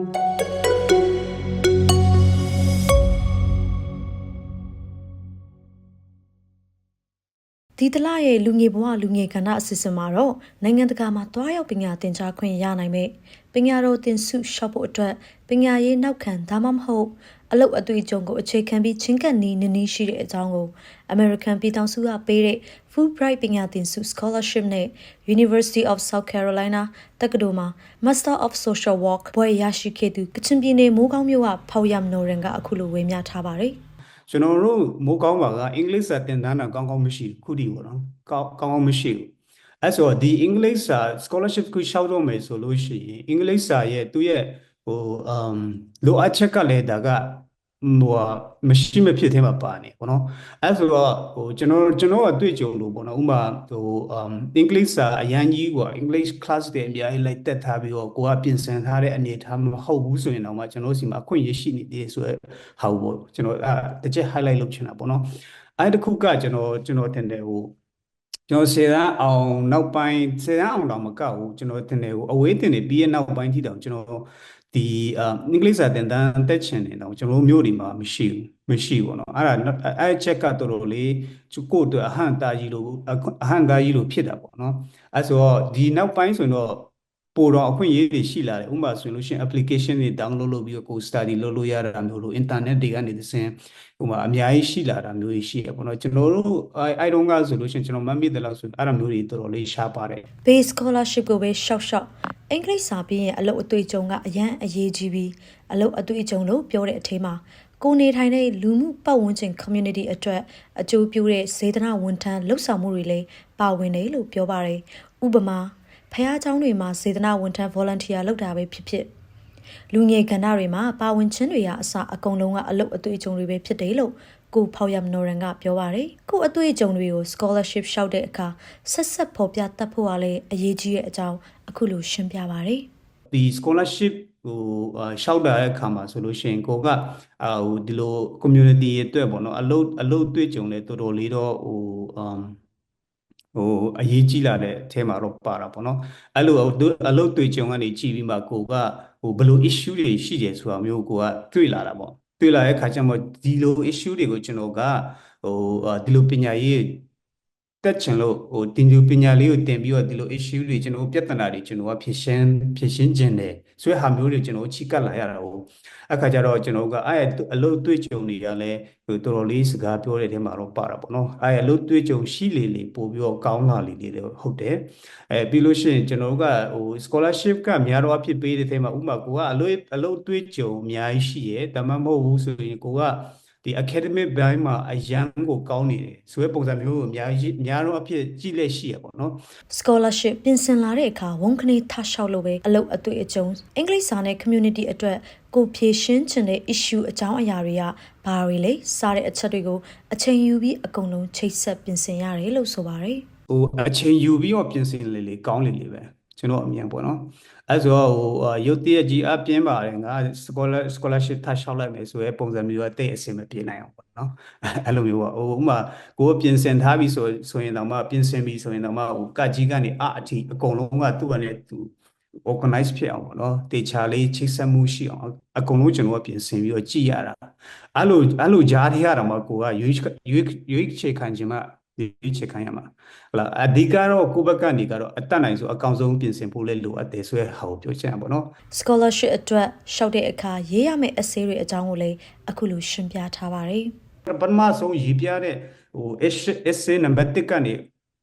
ဒီတလရဲ့လူငယ်ဘဝလူငယ်ကဏ္ဍအစီအစဉ်မှာတော့နိုင်ငံတကာမှာတွားရောက်ပညာသင်ကြားခွင့်ရနိုင်မဲ့ပညာတော်သင်ဆုရှော့ဖို့အတွက်ပညာရေးနောက်ခံဒါမှမဟုတ် အလုပ်အတွေ့အကြုံကိုအခြေခံပြီးချင်းကပ်နီးနည်းနည်းရှိတဲ့အကြောင်းကို American ပြည်ထောင်စုကပေးတဲ့ Fulbright ပညာသင်ဆု Scholarship နဲ့ University of South Carolina တက္ကသိုလ်မှာ Master of Social Work ဘွဲ့ရရှိခဲ့သူကချင်ပြည်နယ်မိုးကောင်းမြို့ကဖောက်ရမနော်ရင်ကအခုလိုဝေမျှထားပါတယ်။ကျွန်တော်တို့မိုးကောင်းပါကအင်္ဂလိပ်စာသင်တန်းတာကောင်းကောင်းမရှိဘူးခုတည်းပေါ့နော်ကောင်းကောင်းကောင်းမရှိဘူးအဲဆိုတော့ဒီအင်္ဂလိပ်စာ scholarship ကိုရှောက်တော့မယ်ဆိုလို့ရှိရင်အင်္ဂလိပ်စာရဲ့သူ့ရဲ့ဟိုအမ်လိုအပ်ချက်ကလည်းဒါက ဟိုဟာမရှိမဖြစ်သေးမှာပါနေပေါ့နော်အဲဆိုတော့ဟိုကျွန်တော်ကျွန်တော်အတွေ့အကြုံလို့ပေါ့နော်ဥမာဟိုအမ်အင်္ဂလိပ်စာအရန်ကြီးကွာ English class တွေအများကြီးလိုက်တက်ထားပြီးတော့ကိုကပြင်ဆင်ထားတဲ့အနေအထားမဟုတ်ဘူးဆိုရင်တော့မှကျွန်တော်စီမှာအခွင့်အရေးရှိနေသေးတယ်ဆိုတော့ဟာပေါ့ကျွန်တော်အဲတစ်ချက် highlight လုပ်ချင်တာပေါ့နော်အဲတစ်ခုကကျွန်တော်ကျွန်တော်တင်တယ်ဟိုကျွန်တော်ဆယ်တန်းအောင်နောက်ပိုင်းဆယ်တန်းအောင်တော့မကဘူးကျွန်တော်တင်တယ်ဟိုအဝေးတင်နေပြီးရနောက်ပိုင်းထိတောင်ကျွန်တော် ဒီအအင်္ဂလိပ်စာသင်တန်းတက်ချင်နေတော့ကျွန်တော်မျိုးဒီမှာမရှိဘူးမရှိဘူးပေါ့နော်အဲ့ဒါအဲ့ချက်ကတော့တော်တော်လေးကိုယ့်အတွက်အဟန့်တာကြီးလို့အဟန့်တာကြီးလို့ဖြစ်တာပေါ့နော်အဲ့ဆိုတော့ဒီနောက်ပိုင်းဆိုရင်တော့ ပိုတော့အခွင့်အရေးတွေရှိလာတယ်ဥပမာဆိုရင်လို့ရှိရင် application တွေ download လုပ်ပြီးတော့ကိုယ် study လုပ်လို့ရတာမျိုးလို့ internet တွေကနေသင်ဥပမာအများကြီးရှိလာတာမျိုးတွေရှိတယ်ပေါ့နော်ကျွန်တော်တို့အဲအဲတုန်းကဆိုလို့ရှိရင်ကျွန်တော်မမိတယ်လို့ဆိုအဲ့ဒါမျိုးတွေတော်တော်လေးရှားပါတယ် base scholarship ကိုပဲရှောက်ရှောက်အင်္ဂလိပ်စာပြီးရင်အလုပ်အတွေ့အကြုံကအရန်အရေးကြီးပြီးအလုပ်အတွေ့အကြုံလို့ပြောတဲ့အထက်မှာကိုနေထိုင်တဲ့လူမှုပတ်ဝန်းကျင် community အတွက်အကျိုးပြုတဲ့စေတနာဝန်ထမ်းလှုပ်ဆောင်မှုတွေလည်းပါဝင်တယ်လို့ပြောပါတယ်ဥပမာ ဖះเจ้าတွေမှာစေတနာဝန်ထမ်း volunteer လုပ်တာပဲဖြစ်ဖြစ်လူငယ်ကဏ္ဍတွေမှာပါဝင်ခြင်းတွေကအစအကုန်လုံးကအလုပ်အတွေ့အကြုံတွေပဲဖြစ်တယ်လို့ကိုဖောက်ရမနော်ရန်ကပြောပါတယ်ကိုအတွေ့အကြုံတွေကို scholarship ရှောက်တဲ့အခါဆက်ဆက်ဖော်ပြတတ်ဖို့ကလည်းအရေးကြီးတဲ့အကြောင်းအခုလိုရှင်းပြပါတယ် ဒီ scholarship ဟိုအာရှောက်တာတဲ့အခါမှာဆိုလို့ရှိရင်ကိုကအာဟိုဒီလို community ရဲ့အတွက်ပေါ့နော်အလုပ်အလုပ်တွေ့ကြုံလဲတော်တော်လေးတော့ဟိုအမ် ဟိုအရေးကြီးလာတဲ့အထဲမှာတော့ပါတာပေါ့နော်အဲ့လိုအလုပ်တွေ့ကြုံကနေကြည့်ပြီးမှကိုကဟိုဘယ်လို issue တွေရှိတယ်ဆိုတာမျိုးကိုကတွေ့လာတာပေါ့တွေ့လာတဲ့အခါကျမှဒီလို issue တွေကိုကျွန်တော်ကဟိုဒီလိုပညာရေး တက်ချင်လို့ဟိုတင်ယူပညာလေးကိုတင်ပြီးတော့ဒီလို issue တွေကျွန်တော်ပြဿနာတွေကျွန်တော်ကဖြေရှင်းဖြေရှင်းခြင်းတယ်ဆိုတဲ့ဟာမျိုးတွေကျွန်တော်ချိကပ်လာရတာဟိုအခါကျတော့ကျွန်တော်ကအဲ့အလုပ်တွေ့ကြုံတွေကလည်းဟိုတော်တော်လေးစကားပြောတဲ့ထဲမှာတော့ပါတာပေါ့နော်အဲ့အလုပ်တွေ့ကြုံရှိလေလေပို့ပြီးတော့ကောင်းလာလေလေဟုတ်တယ်အဲပြီးလို့ရှိရင်ကျွန်တော်ကဟို scholarship ကများတော့အဖြစ်ပေးတဲ့ထဲမှာဥပမာကိုကအလုပ်အလုပ်တွေ့ကြုံအများကြီးရှိရဲ့ဒါမှမဟုတ်ဘူးဆိုရင်ကိုက ဒီ academic ဘိုင်းမှာအရန်ကိုကောင်းနေတယ်ဆိုတဲ့ပုံစံမျိုးကိုအများကြီးအများတော့အဖြစ်ကြည့်လက်ရှိရပေါ့နော် scholarship ပြင်ဆင်လာတဲ့အခါဝန်ခနေထလျှောက်လို့ပဲအလုပ်အတွေ့အကြုံအင်္ဂလိပ်စာနဲ့ community အတွက်ကိုဖြည့်ရှင်းချင်တဲ့ issue အကြောင်းအရာတွေကဘာတွေလဲစားတဲ့အချက်တွေကိုအချိန်ယူပြီးအကုန်လုံးချိတ်ဆက်ပြင်ဆင်ရတယ်လို့ဆိုပါတယ်ဟိုအချိန်ယူပြီးတော့ပြင်ဆင်လေလေကောင်းလေလေပဲကျွန်တော်အမြင်ပေါ့နော် အဲဆိုတော့ဟိုရုပ်တရက်ကြီးအပြင်းပါတယ်ငါ scholar scholarship ထပ်လျှောက်လိုက်မယ်ဆိုရဲပုံစံမျိုးကတိတ်အဆင်မပြေနိုင်အောင်ပေါ့နော်အဲ့လိုမျိုးပေါ့ဟိုဥမာကိုယ်ပြင်ဆင်ထားပြီဆိုဆိုရင်တော့မှပြင်ဆင်ပြီဆိုရင်တော့မှဟိုကကြီးကနေအအထိအကုန်လုံးကသူ့အနေနဲ့သူ organize ဖြစ်အောင်ပေါ့နော်တေချာလေးချိတ်ဆက်မှုရှိအောင်အကုန်လုံးကျွန်တော်ကပြင်ဆင်ပြီးတော့ကြည်ရတာအဲ့လိုအဲ့လိုကြားထဲရတာမှကိုကရွေးရွေးရွေးချေခံခြင်းမှ ရွေးချေခံရမှာဟလာအဓိကတော့ကိုယ့်ဘက်ကနေကတော့အတက်နိုင်ဆိုအကောင်ဆုံးပြင်ဆင်ဖို့လည်းလိုအပ်တယ်ဆိုတဲ့ဟာကိုပြောချင်တာပေါ့နော် scholarship အတွက်ရှောက်တဲ့အခါရေးရမယ့် essay တွေအကြောင်းကိုလည်းအခုလိုရှင်းပြထားပါတယ်ပထမဆုံးရေးပြတဲ့ဟို essay number 1ကနေ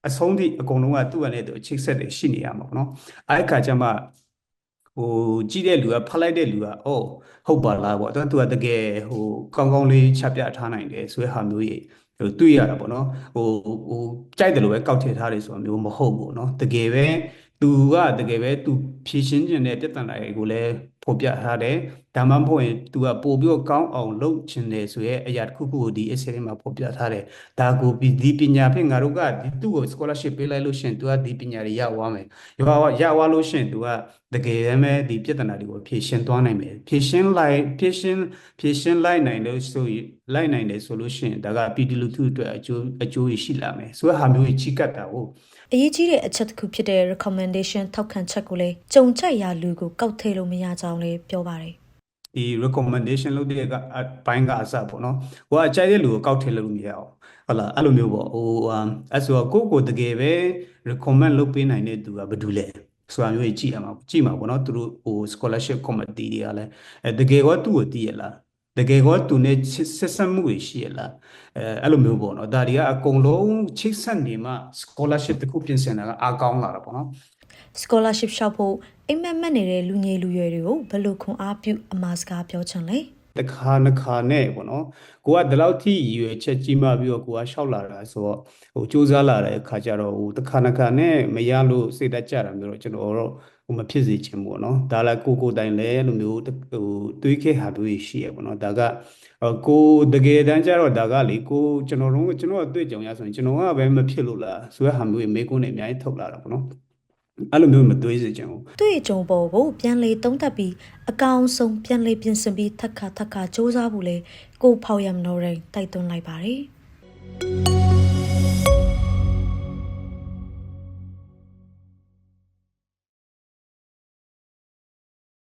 အဆုံးထိအကုန်လုံးကသူ့အနေနဲ့သူအချိတ်ဆက်တွေရှိနေရမှာပေါ့နော်အဲ့အခါကျမှဟိုကြည့်တဲ့လူကဖတ်လိုက်တဲ့လူကအော်ဟုတ်ပါလားပေါ့သူကတကယ်ဟိုကောင်းကောင်းလေးချပြထားနိုင်တယ်ဆိုတဲ့ဟာမျိုးကြီးဟို တွေ့ရတာပေါ့နော်ဟိုဟိုကြိုက်တယ်လို့ပဲကောက်ထည့်ထားတယ်ဆိုတာမျိုးမဟုတ်ဘူးเนาะတကယ်ပဲသူကတကယ်ပဲသူဖြည့်ရှင်းခြင်းတဲ့ပြဿနာတွေကိုလည်း ဖော်ပြထားတယ်ဒါမှမဟုတ်ရင်သူကပို့ပြီးတော့ကောင်းအောင်လုပ်ခြင်းတယ်ဆိုရဲအရာတစ်ခုခုကိုဒီ essay ထဲမှာဖော်ပြထားတယ်ဒါကိုဒီပညာဖြင့်ငါတို့ကဒီသူ့ကို scholarship ပေးလိုက်လို့ရှိရင်သူကဒီပညာတွေရသွားမယ်ရသွားရသွားလို့ရှိရင်သူကတကယ်ပဲဒီပြဿနာတွေကိုဖြည့်ရှင်းသွားနိုင်မယ်ဖြည့်ရှင်းလိုက်ဖြည့်ရှင်းဖြည့်ရှင်းလိုက်နိုင်လို့ဆိုလိုက်နိုင်တယ်ဆိုလို့ရှိရင်ဒါကပြည်သူလူထုအတွက်အကျိုးအကျိုးရှိလာမယ်ဆိုတဲ့ဟာမျိုးကြီးကြီးကတ်တာကိုအရေးကြီးတဲ့အချက်တစ်ခုဖြစ်တဲ့ recommendation ထောက်ခံချက်ကိုလည်းကြုံကြိုက်ရာလူကိုကောက်ထည့်လို့မရကြောင်းလည်းပြောပါတယ်ဒီ recommendation လုပ်တဲ့ကအပိုင်းကအစပေါ့နော်။ကိုကအကြိုက်တဲ့လူကိုကောက်ထည့်လို့မရအောင်။ဟုတ်လားအဲ့လိုမျိုးပေါ့။ဟိုအဲဆိုတော့ကိုယ့်ကိုယ်တကယ်ပဲ recommend လုပ်ပေးနိုင်တဲ့သူကဘာတူလဲ။ဆိုတာမျိုးကြီးကြည့်ရမှာကြည့်မှာပေါ့နော်။သူတို့ဟို scholarship committee တွေကလည်းအဲတကယ်ကောသူ့ကိုသိရလား။တကယ်ကောသူနဲ့ဆက်ဆက်မှုတွေရှိရလား။အဲအဲ့လိုမျိုးပေါ့နော်။ဒါတွေကအကုန်လုံးချိတ်ဆက်နေမှ scholarship တစ်ခုပြင်ဆင်တာကအားကောင်းလာတာပေါ့နော်။ scholarship ရှောက်ဖို့အိမ်မက်မက်နေတဲ့လူငယ်လူရွယ်တွေကိုဘယ်လိုခွန်အားပြုအမှားစကားပြောချင်လဲတခါနှစ်ခါနဲ့ပေါ့နော်ကိုကဒီလောက်ထိရည်ရွယ်ချက်ကြီးမှပြီးတော့ကိုကရှောက်လာတာဆိုတော့ဟိုစူးစမ်းလာတဲ့အခါကျတော့ဟိုတခါနှစ်ခါနဲ့မရလို့စိတ်တက်ကြတာမျိုးတော့ကျွန်တော်တော့ဟိုမဖြစ်စေချင်ဘူးပေါ့နော်ဒါလည်းကိုကိုတိုင်လဲလို့မျိုးဟိုတွေးခဲ့ဟာတွေးရှိရပေါ့နော်ဒါကကိုတကယ်တမ်းကျတော့ဒါကလေကိုကျွန်တော်တို့ကျွန်တော်အတွေ့အကြုံရဆိုရင်ကျွန်တော်ကပဲမဖြစ်လို့လားဆိုတဲ့ဟာမျိုးမေးခွန်းတွေအများကြီးထုတ်လာတာပေါ့နော် အဲ့လိုမျိုးမတွေးစေချင်ဘူးတွေ့အကြုံပေါ်ကိုပြန်လေသုံးသပ်ပြီးအကောင်ဆုံးပြန်လေပြင်ဆင်ပြီးထက်ခါထက်ခါစူးစမ်းဖို့လေကိုဖောက်ရမလို့ရင်တိုက်တွန်းလိုက်ပါတယ်